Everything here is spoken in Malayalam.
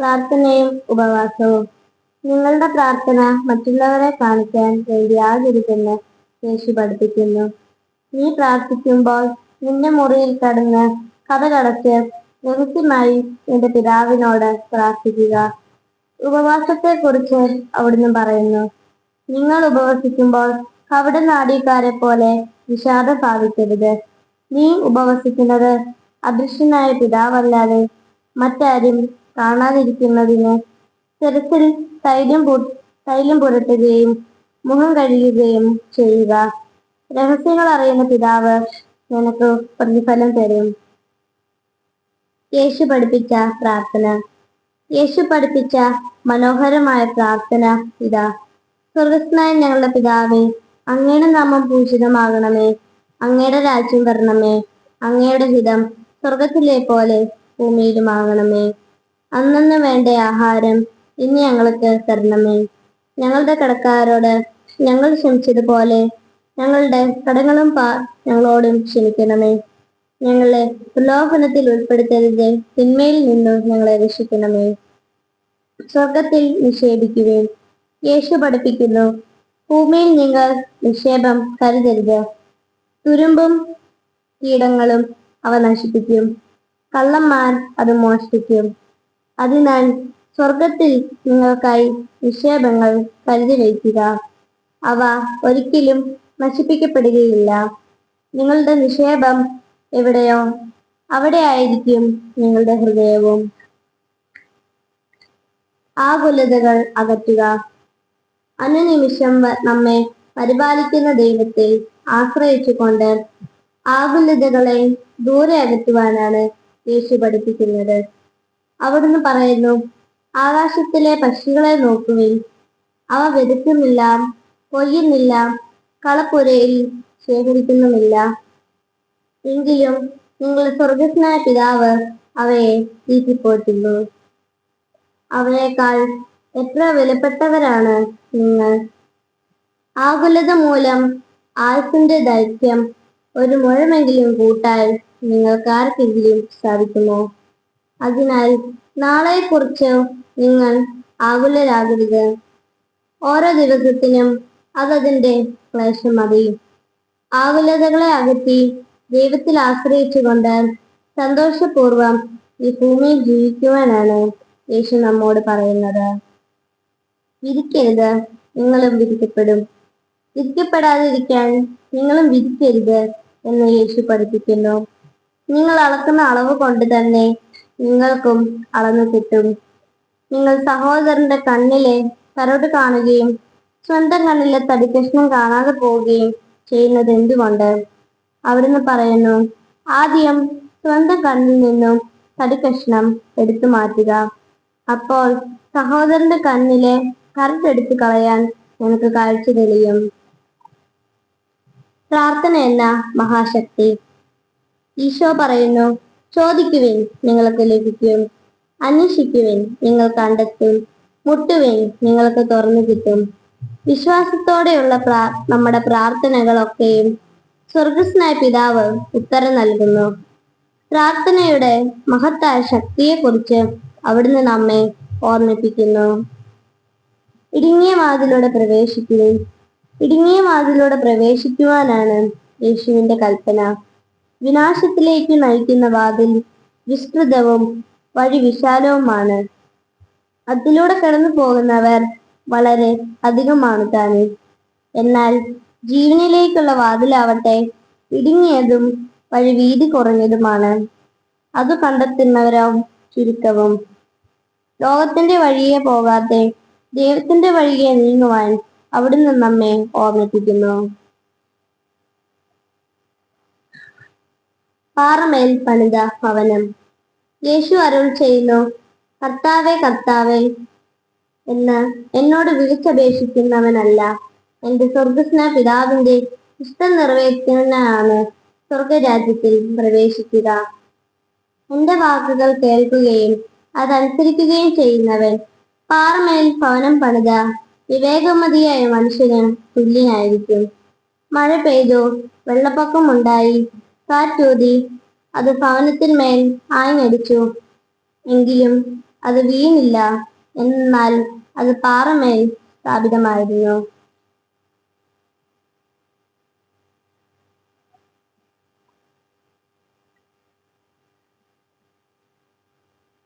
പ്രാർത്ഥനയും ഉപവാസവും. നിങ്ങളുടെ പ്രാർത്ഥന മറ്റുള്ളവരെ കാണിക്കാൻ വേണ്ടി ആകരുതെന്ന് യേശു പഠിപ്പിക്കുന്നു. നീ പ്രാർത്ഥിക്കുമ്പോൾ നിന്റെ മുറിയിൽ കടന്ന് കഥകടച്ച് രഹസ്യമായി നിന്റെ പിതാവിനോട് പ്രാർത്ഥിക്കുക. ഉപവാസത്തെക്കുറിച്ച് അവിടുന്ന് പറയുന്നു. നിങ്ങൾ ഉപവസിക്കുമ്പോൾ അവിടെ നാടീക്കാരെ പോലെ വിഷാദം പാവിക്കരുത്. നീ ഉപവസിക്കുന്നത് അദൃശ്യനായ പിതാവല്ലാതെ മറ്റാരും കാണാതിരിക്കുന്നതിന് ശിരസിൽ തൈലം പു തൈലം പുരട്ടുകയും മുഖം കഴുകുകയും ചെയ്യുക. രഹസ്യങ്ങൾ അറിയുന്ന പിതാവ് നിനക്ക് പ്രതിഫലം തരും. യേശു പഠിപ്പിച്ച പ്രാർത്ഥന. യേശു പഠിപ്പിച്ച മനോഹരമായ പ്രാർത്ഥന ഇതാ. സ്വർഗസ്നായ ഞങ്ങളുടെ പിതാവേ അങ്ങയുടെ നാമം പൂജിതമാകണമേ. അങ്ങയുടെ രാജ്യം വരണമേ. അങ്ങയുടെ ഹിതം സ്വർഗത്തിലെ പോലെ ഭൂമിയിലുമാകണമേ. അന്നന്ന് വേണ്ട ആഹാരം ഇന്ന് ഞങ്ങൾക്ക് തരണമേ. ഞങ്ങളുടെ കടക്കാരോട് ഞങ്ങൾ ക്ഷമിച്ചതുപോലെ ഞങ്ങളുടെ കടങ്ങളും പാ ഞങ്ങളോടും ക്ഷമിക്കണമേ. ഞങ്ങളെ പ്രലോഭനത്തിൽ ഉൾപ്പെടുത്തരുത് തിന്മയിൽ നിന്നും ഞങ്ങളെ രക്ഷിക്കണമേ. സ്വർഗത്തിൽ നിക്ഷേപിക്കുവേൻ യേശു പഠിപ്പിക്കുന്നു ഭൂമിയിൽ നിങ്ങൾ നിക്ഷേപം കരുതരുത്. തുരുമ്പും കീടങ്ങളും അവ നശിപ്പിക്കും കള്ളന്മാർ അത് മോഷ്ടിക്കും. അതിനാൽ സ്വർഗത്തിൽ നിങ്ങൾക്കായി നിക്ഷേപങ്ങൾ കരുതി വയ്ക്കുക അവ ഒരിക്കലും നശിപ്പിക്കപ്പെടുകയില്ല. നിങ്ങളുടെ നിക്ഷേപം എവിടെയോ അവിടെ ആയിരിക്കും നിങ്ങളുടെ ഹൃദയവും. ആകുലതകൾ അകറ്റുക. അനുനിമിഷം നമ്മെ പരിപാലിക്കുന്ന ദൈവത്തിൽ ആശ്രയിച്ചുകൊണ്ട് ആകുലതകളെ ദൂരെ അകറ്റുവാനാണ് യേശു പഠിപ്പിക്കുന്നത്. അവിടുന്ന് പറയുന്നു ആകാശത്തിലെ പക്ഷികളെ നോക്കുവിൻ. അവ വെതുക്കുന്നില്ല കൊയ്യുന്നില്ല കളപ്പുരയിൽ ശേഖരിക്കുന്നുമില്ല. എങ്കിലും നിങ്ങളുടെ സ്വർഗസ്നായ പിതാവ് അവയെ തീറ്റിപ്പോറ്റുന്നു അവയേക്കാൾ എത്ര വിലപ്പെട്ടവരാണ് നിങ്ങൾ? ആകുലത മൂലം ആയുസിന്റെ ദൈർഘ്യം ഒരു മുഴമെങ്കിലും കൂട്ടാൻ നിങ്ങൾക്ക് ആർക്കെങ്കിലും സാധിക്കുമോ? അതിനാൽ നാളെക്കുറിച്ച് നിങ്ങൾ ആകുലരാകരുത്. ഓരോ ദിവസത്തിനും അതതിന്റെ ക്ലേശം മതി ആകുലതകളെ അകറ്റി ദൈവത്തിൽ ആശ്രയിച്ചുകൊണ്ട് സന്തോഷപൂർവം ഈ ഭൂമിയിൽ ജീവിക്കുവാനാണ് യേശു നമ്മോട് പറയുന്നത്. വിധിക്കരുത് നിങ്ങളും വിധിക്കപ്പെടും. വിധിക്കപ്പെടാതിരിക്കാൻ നിങ്ങളും വിധിക്കരുത് എന്ന് യേശു പഠിപ്പിക്കുന്നു. നിങ്ങൾ അളക്കുന്ന അളവ് കൊണ്ട് തന്നെ നിങ്ങൾക്കും അളന്നു കിട്ടും. നിങ്ങൾ സഹോദരന്റെ കണ്ണിലെ കരട് കാണുകയും സ്വന്തം കണ്ണിലെ തടിക്കഷ്ണം കാണാതെ പോവുകയും ചെയ്യുന്നത് എന്തുകൊണ്ട്? അവിടുന്ന് പറയുന്നു ആദ്യം സ്വന്തം കണ്ണിൽ നിന്നും തടിക്കഷ്ണം എടുത്തു മാറ്റുക. അപ്പോൾ സഹോദരന്റെ കണ്ണിലെ കരടെടുത്ത് കളയാൻ നിനക്ക് കാഴ്ച തെളിയും. പ്രാർത്ഥന എന്ന മഹാശക്തി. ഈശോ പറയുന്നു ചോദിക്കുവിൻ നിങ്ങൾക്ക് ലഭിക്കും. അന്വേഷിക്കുവിൻ നിങ്ങൾ കണ്ടെത്തും. മുട്ടുവിൻ നിങ്ങൾക്ക് തുറന്നു കിട്ടും. വിശ്വാസത്തോടെയുള്ള പ്രാ നമ്മുടെ പ്രാർത്ഥനകളൊക്കെയും സ്വർഗസ്നായ പിതാവ് ഉത്തരം നൽകുന്നു. പ്രാർത്ഥനയുടെ മഹത്തായ ശക്തിയെക്കുറിച്ച് അവിടുന്ന് നമ്മെ ഓർമ്മിപ്പിക്കുന്നു. ഇടുങ്ങിയ വാതിലൂടെ പ്രവേശിക്കുവിൻ. ഇടുങ്ങിയ വാതിലൂടെ പ്രവേശിക്കുവാനാണ് യേശുവിന്റെ കൽപ്പന. വിനാശത്തിലേക്ക് നയിക്കുന്ന വാതിൽ വിസ്തൃതവും വഴി വിശാലവുമാണ്. അതിലൂടെ കടന്നു പോകുന്നവർ വളരെ അധികമാണ് താനും. എന്നാൽ ജീവനിലേക്കുള്ള വാതിലാവട്ടെ ഇടുങ്ങിയതും വഴി വീതി കുറഞ്ഞതുമാണ്. അത് കണ്ടെത്തുന്നവരോ ചുരുക്കവും. ലോകത്തിന്റെ വഴിയെ പോകാതെ ദൈവത്തിന്റെ വഴിയെ നീങ്ങുവാൻ അവിടുന്ന് നമ്മെ ഓർമ്മിപ്പിക്കുന്നു. പാറമേൽ പണിത ഭവനം. യേശു അരുൾ ചെയ്യുന്നു കർത്താവേ കർത്താവേ എന്ന് എന്നോട് വിളിച്ചപേക്ഷിക്കുന്നവനല്ല. എന്റെ സ്വർഗസ്ന പിതാവിന്റെ ഇഷ്ടം നിറവേറ്റുന്നതാണ് സ്വർഗരാജ്യത്തിൽ പ്രവേശിക്കുക. എന്റെ വാക്കുകൾ കേൾക്കുകയും അതനുസരിക്കുകയും ചെയ്യുന്നവൻ പാറമേൽ ഭവനം പണിത വിവേകമതിയായ മനുഷ്യന് തുല്യനായിരിക്കും. മഴ പെയ്തു വെള്ളപ്പൊക്കമുണ്ടായി കാറ്റൂതി അത് ഭവനത്തിന്മേൽ ആഞ്ഞടിച്ചു. എങ്കിലും അത് വീണില്ല. എന്നാൽ അത് പാറമേൽ സ്ഥാപിതമായിരുന്നു.